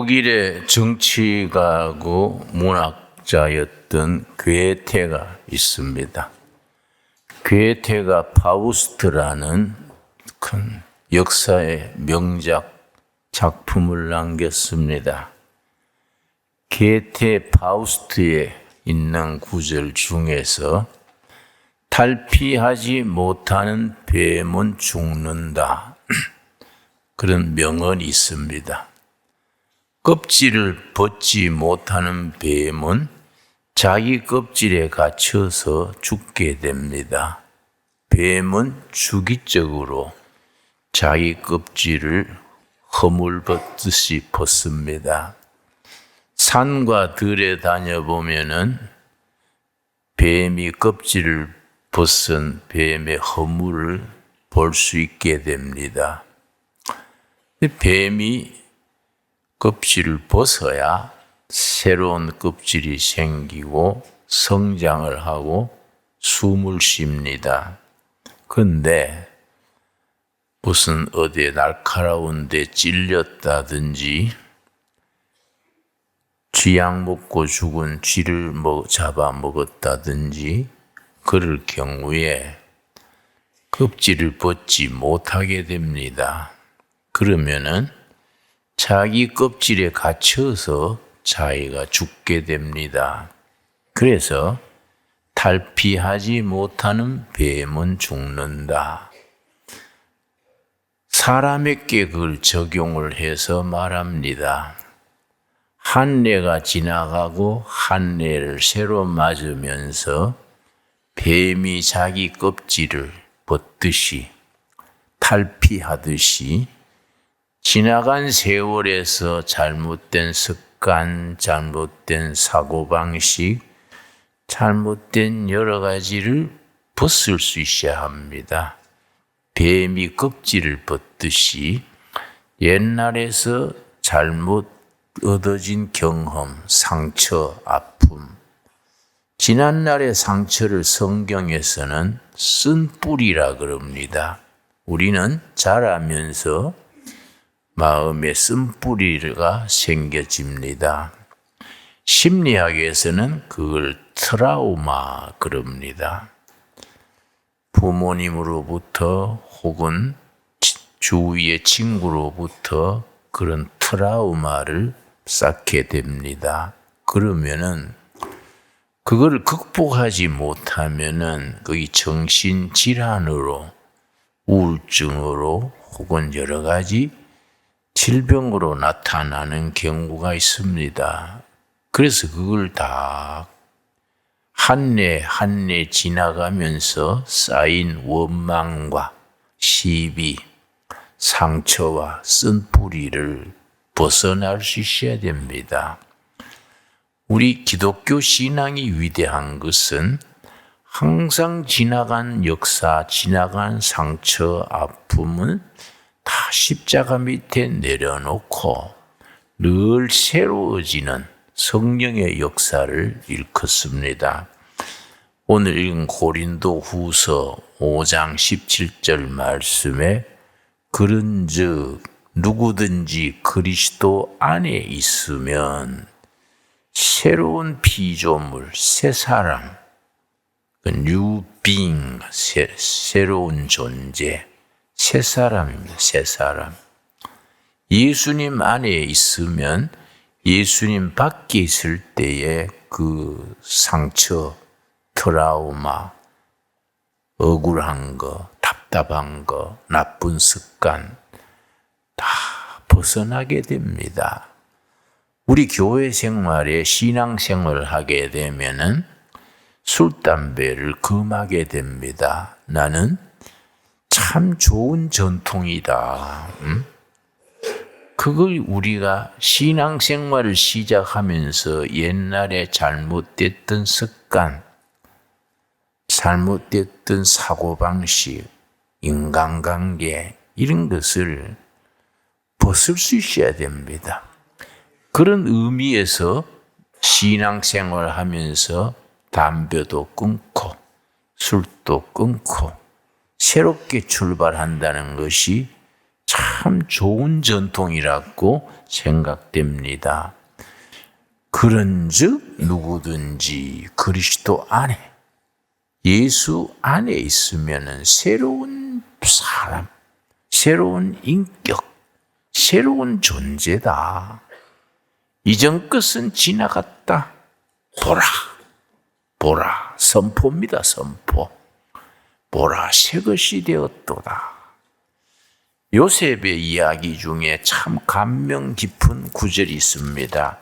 독일의 정치가고 문학자였던 괴테가 있습니다. 괴테가 파우스트라는 큰 역사의 명작 작품을 남겼습니다. 괴테 파우스트에 있는 구절 중에서 탈피하지 못하는 뱀은 죽는다. 그런 명언이 있습니다. 껍질을 벗지 못하는 뱀은 자기 껍질에 갇혀서 죽게 됩니다. 뱀은 주기적으로 자기 껍질을 허물 벗듯이 벗습니다. 산과 들에 다녀보면은 뱀이 껍질을 벗은 뱀의 허물을 볼 수 있게 됩니다. 뱀이 껍질을 벗어야 새로운 껍질이 생기고 성장을 하고 숨을 쉽니다. 근데 무슨 어디에 날카로운 데 찔렸다든지 쥐약 먹고 죽은 쥐를 먹, 잡아 먹었다든지 그럴 경우에 껍질을 벗지 못하게 됩니다. 그러면은 자기 껍질에 갇혀서 자기가 죽게 됩니다. 그래서 탈피하지 못하는 뱀은 죽는다. 사람에게 그걸 적용을 해서 말합니다. 한 해가 지나가고 한 해를 새로 맞으면서 뱀이 자기 껍질을 벗듯이 탈피하듯이 지나간 세월에서 잘못된 습관, 잘못된 사고방식, 잘못된 여러 가지를 벗을 수 있어야 합니다. 뱀이 껍질을 벗듯이 옛날에서 잘못 얻어진 경험, 상처, 아픔, 지난날의 상처를 성경에서는 쓴 뿌리라 그럽니다. 우리는 자라면서 마음에 쓴뿌리가 생겨집니다. 심리학에서는 그걸 트라우마 그럽니다. 부모님으로부터 혹은 주위의 친구로부터 그런 트라우마를 쌓게 됩니다. 그러면은 그걸 극복하지 못하면은 거기 정신 질환으로 우울증으로 혹은 여러 가지 질병으로 나타나는 경우가 있습니다. 그래서 그걸 다한해한해 지나가면서 쌓인 원망과 시비, 상처와 쓴뿌리를 벗어날 수 있어야 됩니다. 우리 기독교 신앙이 위대한 것은 항상 지나간 역사, 지나간 상처, 아픔은 다 십자가 밑에 내려놓고 늘 새로워지는 성령의 역사를 일컫습니다. 오늘 읽은 고린도 후서 5장 17절 말씀에 그런 즉 누구든지 그리스도 안에 있으면 새로운 피조물, 새 사람, 뉴 빙, 새로운 존재, 새 사람입니다. 새 사람. 예수님 안에 있으면 예수님 밖에 있을 때의 그 상처, 트라우마, 억울한 거, 답답한 거, 나쁜 습관 다 벗어나게 됩니다. 우리 교회 생활에 신앙 생활을 하게 되면은 술, 담배를 금하게 됩니다. 나는 참 좋은 전통이다. 음? 그걸 우리가 신앙생활을 시작하면서 옛날에 잘못됐던 습관, 잘못됐던 사고방식, 인간관계, 이런 것을 벗을 수 있어야 됩니다. 그런 의미에서 신앙생활 하면서 담배도 끊고, 술도 끊고, 새롭게 출발한다는 것이 참 좋은 전통이라고 생각됩니다. 그런즉 누구든지 그리스도 안에 예수 안에 있으면은 새로운 사람, 새로운 인격, 새로운 존재다. 이전 것은 지나갔다. 보라, 보라, 선포입니다, 선포. 보라, 새 것이 되었도다. 요셉의 이야기 중에 참 감명 깊은 구절이 있습니다.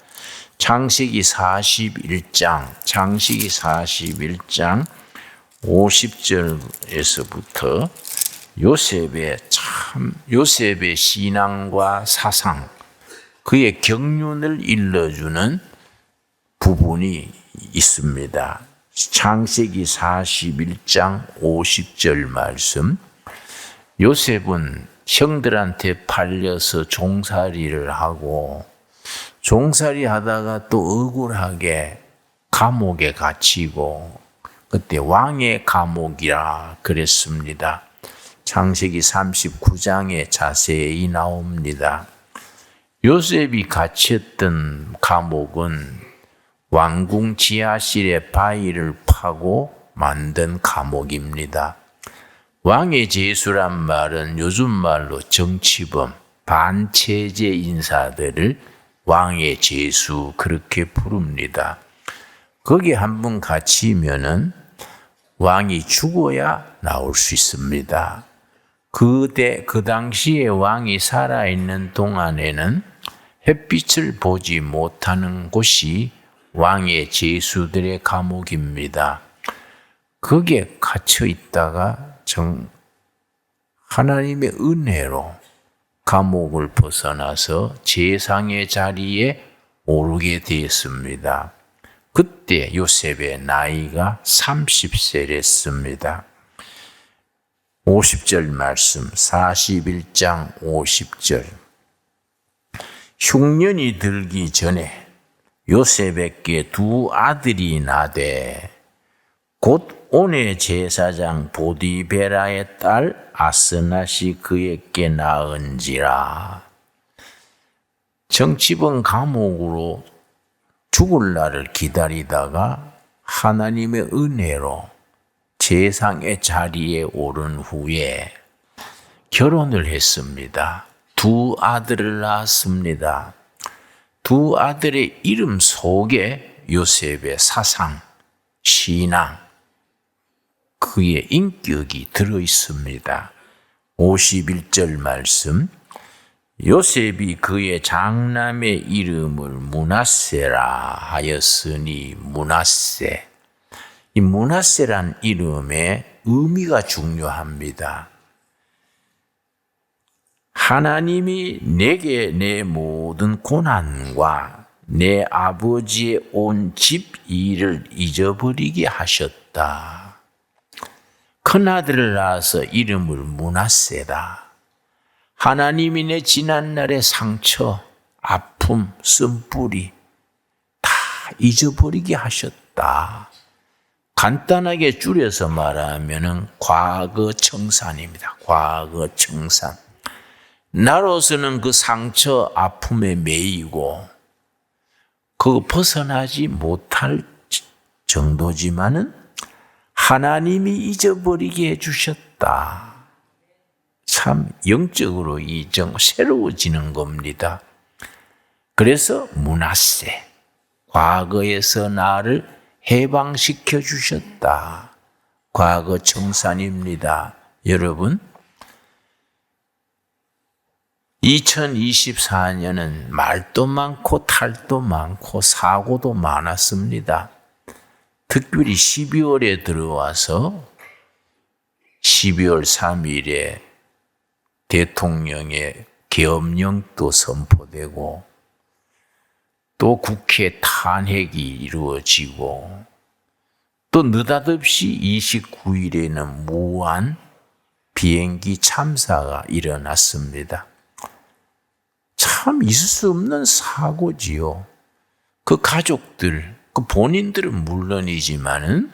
창세기 41장, 창세기 41장 50절에서부터 요셉의 참 요셉의 신앙과 사상 그의 경륜을 일러주는 부분이 있습니다. 창세기 41장 50절 말씀 요셉은 형들한테 팔려서 종살이를 하고 종살이 하다가 또 억울하게 감옥에 갇히고 그때 왕의 감옥이라 그랬습니다. 창세기 39장에 자세히 나옵니다. 요셉이 갇혔던 감옥은 왕궁 지하실의 바위를 파고 만든 감옥입니다. 왕의 제수란 말은 요즘 말로 정치범, 반체제 인사들을 왕의 제수 그렇게 부릅니다. 거기 한 번 갇히면은 왕이 죽어야 나올 수 있습니다. 그때 그 당시에 왕이 살아 있는 동안에는 햇빛을 보지 못하는 곳이 왕의 제수들의 감옥입니다. 거기에 갇혀 있다가 정 하나님의 은혜로 감옥을 벗어나서 제상의 자리에 오르게 되었습니다. 그때 요셉의 나이가 30세랬습니다. 50절 말씀, 41장 50절. 흉년이 들기 전에 요셉에게 두 아들이 나되 곧 온의 제사장 보디베라의 딸 아스낫이 그에게 낳은지라. 정치범 감옥으로 죽을 날을 기다리다가 하나님의 은혜로 세상의 자리에 오른 후에 결혼을 했습니다. 두 아들을 낳았습니다. 두 아들의 이름 속에 요셉의 사상, 신앙, 그의 인격이 들어 있습니다. 51절 말씀. 요셉이 그의 장남의 이름을 문하세라 하였으니 문하세. 이 문하세란 이름의 의미가 중요합니다. 하나님이 내게 내 모든 고난과 내 아버지의 온 집 일을 잊어버리게 하셨다. 큰아들을 낳아서 이름을 문하세다. 하나님이 내 지난날의 상처, 아픔, 쓴뿌리 다 잊어버리게 하셨다. 간단하게 줄여서 말하면 과거 청산입니다. 과거 청산. 나로서는 그 상처, 아픔에 매이고 그 벗어나지 못할 정도지만은 하나님이 잊어버리게 해주셨다. 참 영적으로 이 정 새로워지는 겁니다. 그래서 문화세, 과거에서 나를 해방시켜 주셨다. 과거 청산입니다. 여러분, 2024년은 말도 많고 탈도 많고 사고도 많았습니다. 특별히 12월에 들어와서 12월 3일에 대통령의 계엄령도 선포되고 또 국회 탄핵이 이루어지고 또 느닷없이 29일에는 무한 비행기 참사가 일어났습니다. 참 있을 수 없는 사고지요. 그 가족들, 그 본인들은 물론이지만은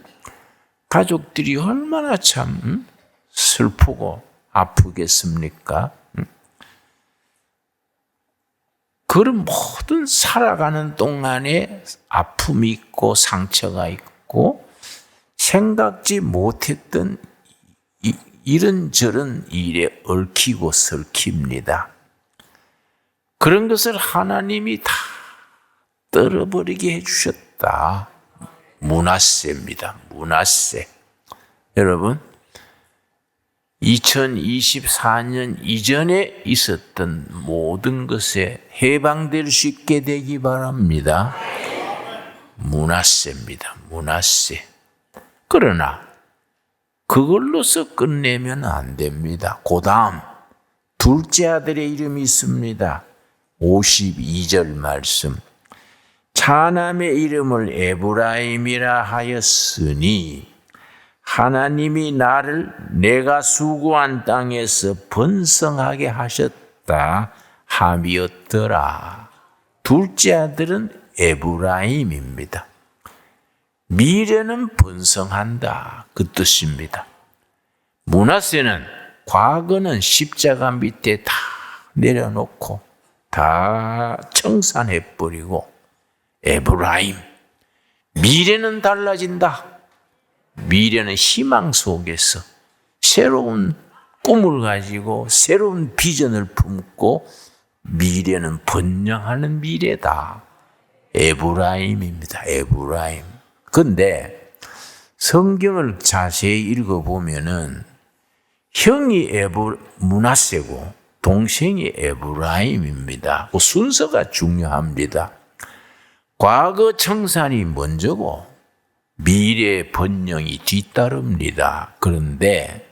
가족들이 얼마나 참 슬프고 아프겠습니까? 그런 모든 살아가는 동안에 아픔이 있고 상처가 있고 생각지 못했던 이, 이런저런 일에 얽히고 설킵니다. 그런 것을 하나님이 다 떨어버리게 해주셨다. 문화세입니다. 문화세. 여러분, 2024년 이전에 있었던 모든 것에 해방될 수 있게 되기 바랍니다. 문화세입니다. 문화세. 그러나 그걸로서 끝내면 안 됩니다. 그 다음 둘째 아들의 이름이 있습니다. 52절 말씀. 차남의 이름을 에브라임이라 하였으니 하나님이 나를 내가 수고한 땅에서 번성하게 하셨다 함이었더라. 둘째 아들은 에브라임입니다. 미래는 번성한다. 그 뜻입니다. 문하세는 과거는 십자가 밑에 다 내려놓고 다 청산해 버리고 에브라임 미래는 달라진다. 미래는 희망 속에서 새로운 꿈을 가지고 새로운 비전을 품고 미래는 번영하는 미래다. 에브라임입니다. 에브라임. 근데 성경을 자세히 읽어보면은 형이 에브 문하세고 동생이 에브라임입니다. 그 순서가 중요합니다. 과거 청산이 먼저고 미래 번영이 뒤따릅니다. 그런데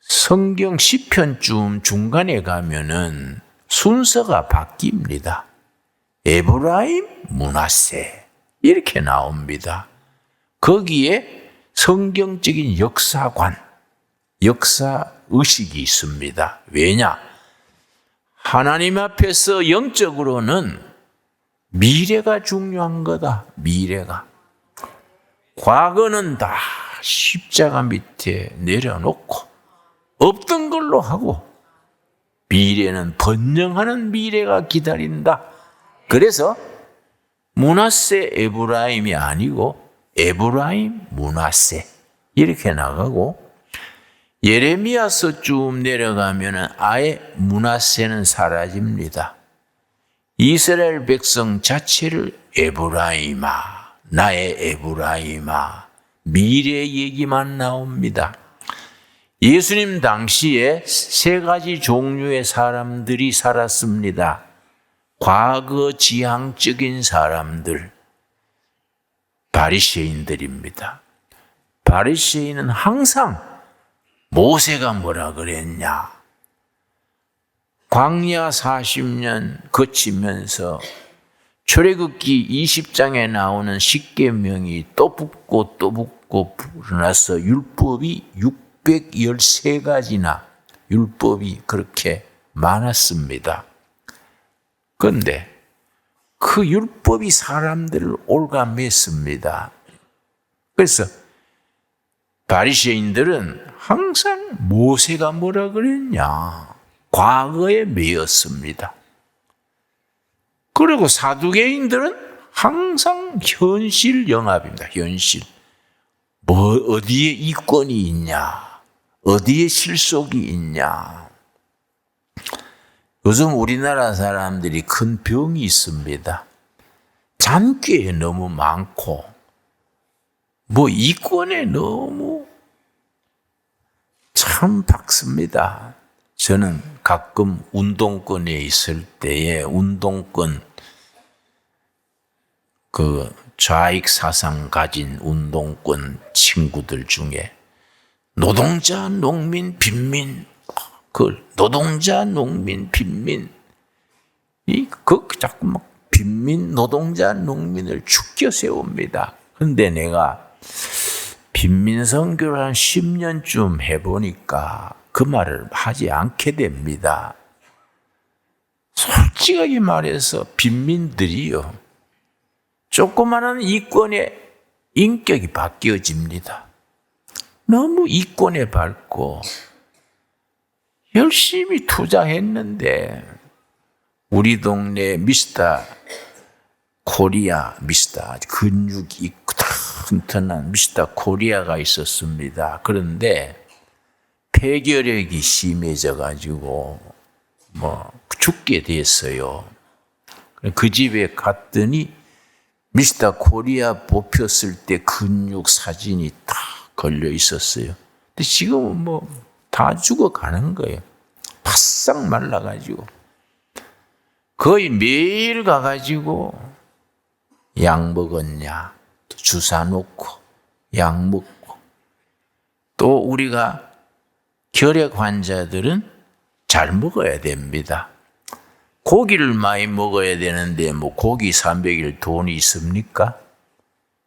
성경 시편쯤 중간에 가면은 순서가 바뀝니다. 에브라임 문하세 이렇게 나옵니다. 거기에 성경적인 역사관, 역사 의식이 있습니다. 왜냐? 하나님 앞에서 영적으로는 미래가 중요한 거다. 미래가. 과거는 다 십자가 밑에 내려놓고 없던 걸로 하고 미래는 번영하는 미래가 기다린다. 그래서 문하세 에브라임이 아니고 에브라임 문하세 이렇게 나가고 예레미야서 쭉 내려가면은 아예 문하세는 사라집니다. 이스라엘 백성 자체를 에브라임아, 나의 에브라임아, 미래 얘기만 나옵니다. 예수님 당시에 세 가지 종류의 사람들이 살았습니다. 과거 지향적인 사람들, 바리새인들입니다. 바리새인은 항상 모세가 뭐라 그랬냐? 광야 40년 거치면서 출애굽기 20장에 나오는 십계명이 또 붙고 또 붙고 불어나서 율법이 613가지나 율법이 그렇게 많았습니다. 그런데 그 율법이 사람들을 올가맸습니다. 그래서 바리새인들은 항상 모세가 뭐라 그랬냐? 과거에 매였습니다. 그리고 사두개인들은 항상 현실 영합입니다. 현실. 뭐 어디에 이권이 있냐? 어디에 실속이 있냐? 요즘 우리나라 사람들이 큰 병이 있습니다. 잔꾀에 너무 많고, 뭐 이권에 너무 참 박습니다. 저는 가끔 운동권에 있을 때에 운동권 그 좌익 사상 가진 운동권 친구들 중에 노동자, 농민, 빈민 그 노동자, 농민, 빈민 이그 자꾸 막 빈민, 노동자, 농민을 죽여 세웁니다. 근데 내가 빈민 선교를 한 10년쯤 해보니까 그 말을 하지 않게 됩니다. 솔직하게 말해서 빈민들이요. 조그마한 이권의 인격이 바뀌어집니다. 너무 이권에 밟고 열심히 투자했는데 우리 동네 미스터 코리아 미스터 근육이 있고 튼튼한 미스터 코리아가 있었습니다. 그런데 폐결핵이 심해져 가지고 뭐 죽게 됐어요. 그 집에 갔더니 미스터 코리아 뽑혔을 때 근육 사진이 다 걸려 있었어요. 근데 지금은 뭐 다 죽어가는 거예요. 바싹 말라가지고. 거의 매일 가가지고 약 먹었냐, 또 주사 놓고, 약 먹고. 또 우리가 결핵 환자들은 잘 먹어야 됩니다. 고기를 많이 먹어야 되는데 뭐 고기 300일 돈이 있습니까?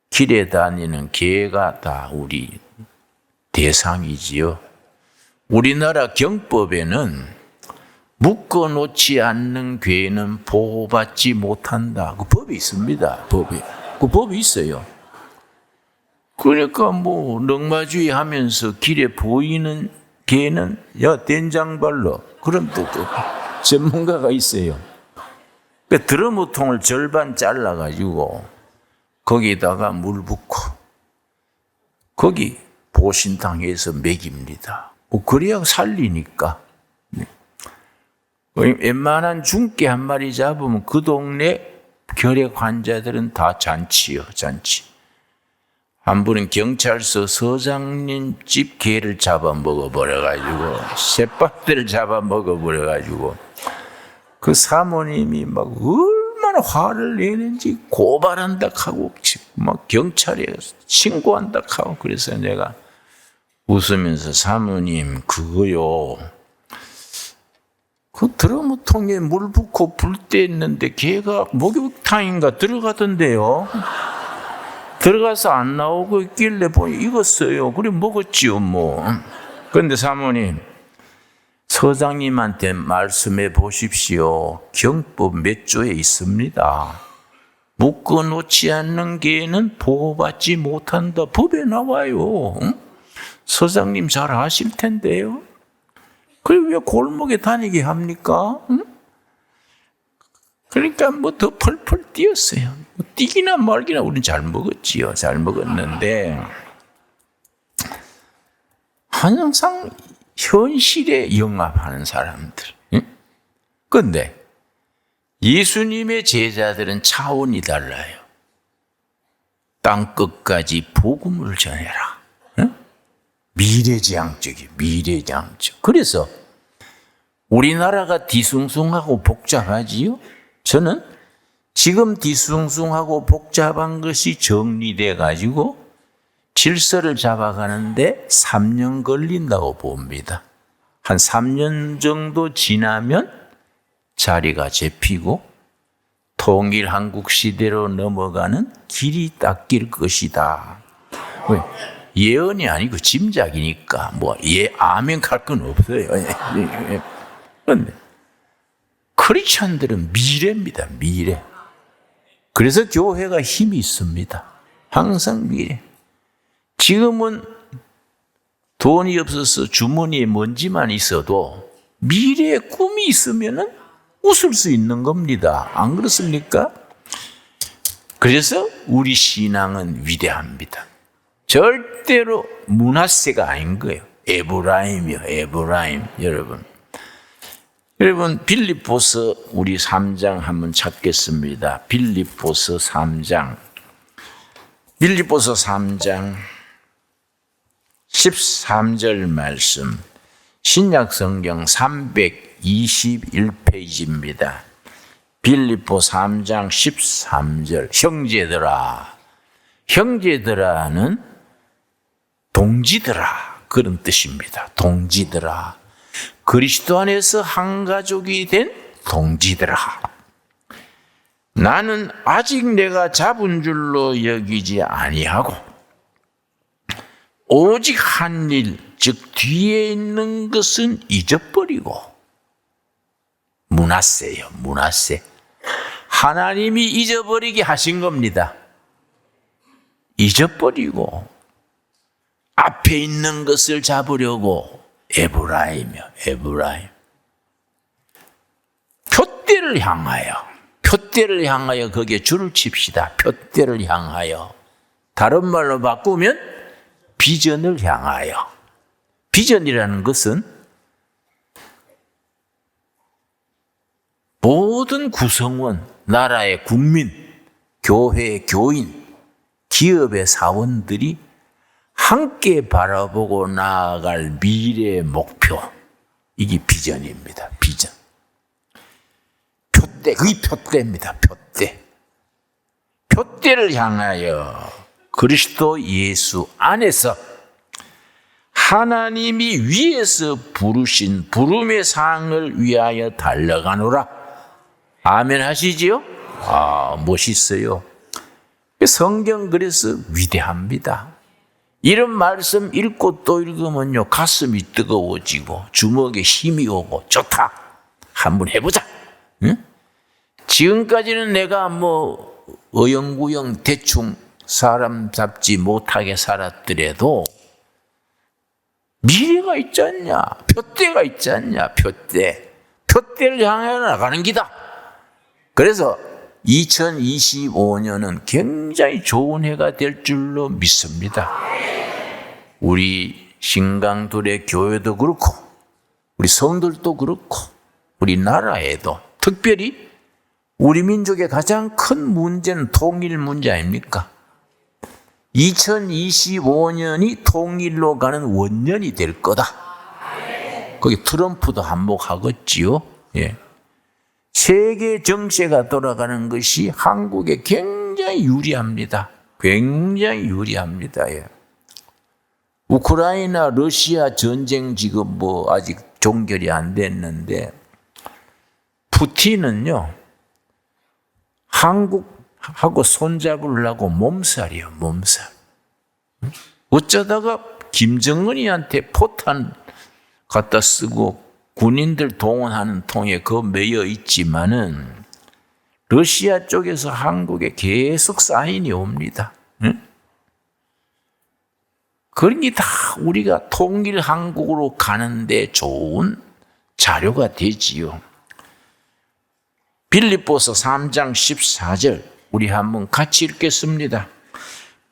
길에 다니는 개가 다 우리 대상이지요. 우리나라 경법에는 묶어 놓지 않는 괴는 보호받지 못한다. 그 법이 있습니다. 법이. 그 법이 있어요. 그러니까 뭐 넉마주의 하면서 길에 보이는 개는 야 된장발로 그럼 또, 또 전문가가 있어요. 그 드러무통을 절반 잘라가지고 거기다가 물 붓고 거기 보신탕해서 먹입니다. 뭐 그래야 살리니까. 네. 웬만한 중개 한 마리 잡으면 그 동네 결핵 환자들은 다 잔치요, 잔치. 한 분은 경찰서 서장님 집 개를 잡아 먹어버려가지고, 새밥들을 잡아 먹어버려가지고, 그 사모님이 막 얼마나 화를 내는지 고발한다 하고, 막 경찰에 신고한다 하고, 그래서 내가 웃으면서 사모님 그거요. 그 드러무통에 물 붓고 불 때 있는데 걔가 목욕탕인가 들어가던데요. 들어가서 안 나오고 있길래 보니 익었어요. 그래 먹었지요 뭐. 그런데 사모님 서장님한테 말씀해 보십시오. 경법 몇 조에 있습니다. 묶어 놓지 않는 개는 보호받지 못한다. 법에 나와요. 응? 서장님 잘 아실 텐데요. 그래 왜 골목에 다니게 합니까? 응? 그러니까 뭐 더 펄펄 뛰었어요. 뭐 뛰기나 말기나 우리는 잘 먹었지요. 잘 먹었는데 항상 현실에 영합하는 사람들. 응? 근데 예수님의 제자들은 차원이 달라요. 땅 끝까지 복음을 전해라. 미래지향적이 미래지향적. 그래서 우리나라가 뒤숭숭하고 복잡하지요. 저는 지금 뒤숭숭하고 복잡한 것이 정리돼 가지고 질서를 잡아가는데 3년 걸린다고 봅니다. 한 3년 정도 지나면 자리가 잡히고 통일 한국 시대로 넘어가는 길이 닦일 것이다. 왜? 예언이 아니고 짐작이니까 뭐 예 아멘 갈건 없어요. 그런데 크리스천들은 미래입니다. 미래. 그래서 교회가 힘이 있습니다. 항상 미래. 지금은 돈이 없어서 주머니에 먼지만 있어도 미래의 꿈이 있으면 웃을 수 있는 겁니다. 안 그렇습니까? 그래서 우리 신앙은 위대합니다. 절대로 문화세가 아닌 거예요. 에브라임이요, 에브라임. 여러분. 여러분, 빌립보서 우리 3장 한번 찾겠습니다. 빌립보서 3장. 빌립보서 3장 13절 말씀. 신약 성경 321페이지입니다. 빌립보 3장 13절. 형제들아. 형제들아는 동지들아 그런 뜻입니다. 동지들아 그리스도 안에서 한 가족이 된 동지들아 나는 아직 내가 잡은 줄로 여기지 아니하고 오직 한 일, 즉 뒤에 있는 것은 잊어버리고 문화세요, 문화세. 하나님이 잊어버리게 하신 겁니다. 잊어버리고 앞에 있는 것을 잡으려고 에브라임이요, 에브라임. 표대를 향하여, 표대를 향하여 거기에 줄을 칩시다. 표대를 향하여. 다른 말로 바꾸면 비전을 향하여. 비전이라는 것은 모든 구성원, 나라의 국민, 교회의 교인, 기업의 사원들이 함께 바라보고 나아갈 미래의 목표. 이게 비전입니다. 비전. 표대, 그게 표대입니다. 표대. 표대를 향하여 그리스도 예수 안에서 하나님이 위에서 부르신 부름의 상을 위하여 달려가노라. 아멘 하시지요? 아, 멋있어요. 성경 그래서 위대합니다. 이런 말씀 읽고 또 읽으면요, 가슴이 뜨거워지고 주먹에 힘이 오고 좋다. 한번 해보자. 응? 지금까지는 내가 뭐 어영구영 대충 사람 잡지 못하게 살았더라도 미래가 있지 않냐? 표대가 있지 않냐? 표대. 표대를 향해 나가는 기다. 그래서 2025년은 굉장히 좋은 해가 될 줄로 믿습니다. 우리 신강들의 교회도 그렇고, 우리 성들도 그렇고, 우리 나라에도 특별히 우리 민족의 가장 큰 문제는 통일 문제 아닙니까? 2025년이 통일로 가는 원년이 될 거다. 거기 트럼프도 한몫하겠지요. 예. 세계 정세가 돌아가는 것이 한국에 굉장히 유리합니다. 굉장히 유리합니다. 예. 우크라이나 러시아 전쟁 지금 뭐 아직 종결이 안 됐는데 푸틴은요 한국하고 손잡으려고 몸살이요 몸살. 어쩌다가 김정은이한테 포탄 갖다 쓰고 군인들 동원하는 통에 그 매여 있지만은 러시아 쪽에서 한국에 계속 사인이 옵니다. 응? 그런 게 다 우리가 통일 한국으로 가는데 좋은 자료가 되지요. 빌립보서 3장 14절 우리 한번 같이 읽겠습니다.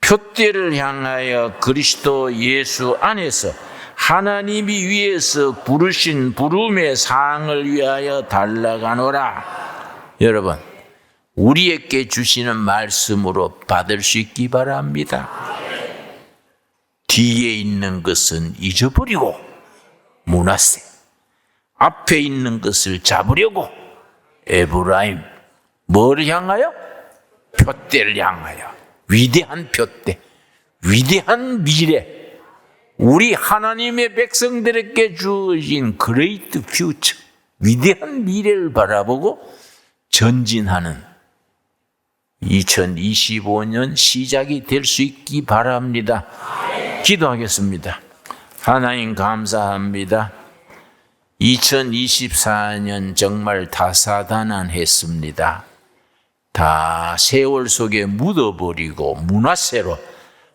표대를 향하여 그리스도 예수 안에서 하나님이 위에서 부르신 부름의 상을 위하여 달라가노라. 여러분, 우리에게 주시는 말씀으로 받을 수 있기 바랍니다. 뒤에 있는 것은 잊어버리고 문하세. 앞에 있는 것을 잡으려고 에브라임. 뭘 향하여? 표대를 향하여. 위대한 표대. 위대한 미래. 우리 하나님의 백성들에게 주어진 그레이트 퓨처, 위대한 미래를 바라보고 전진하는 2025년 시작이 될 수 있기 바랍니다. 기도하겠습니다. 하나님 감사합니다. 2024년 정말 다사다난했습니다. 다 세월 속에 묻어버리고 문화세로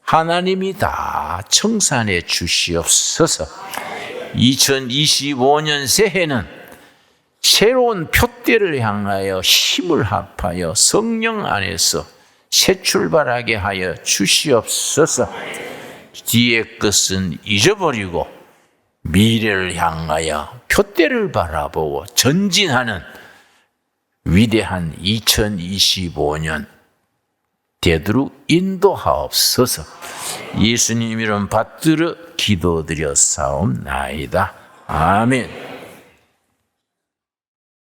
하나님이 다 청산해 주시옵소서. 2025년 새해는 새로운 표대를 향하여 힘을 합하여 성령 안에서 새 출발하게 하여 주시옵소서. 뒤의 것은 잊어버리고 미래를 향하여 표대를 바라보고 전진하는 위대한 2025년 되도록 인도하옵소서. 예수님 이름 받들어 기도드려 사옵나이다. 아멘.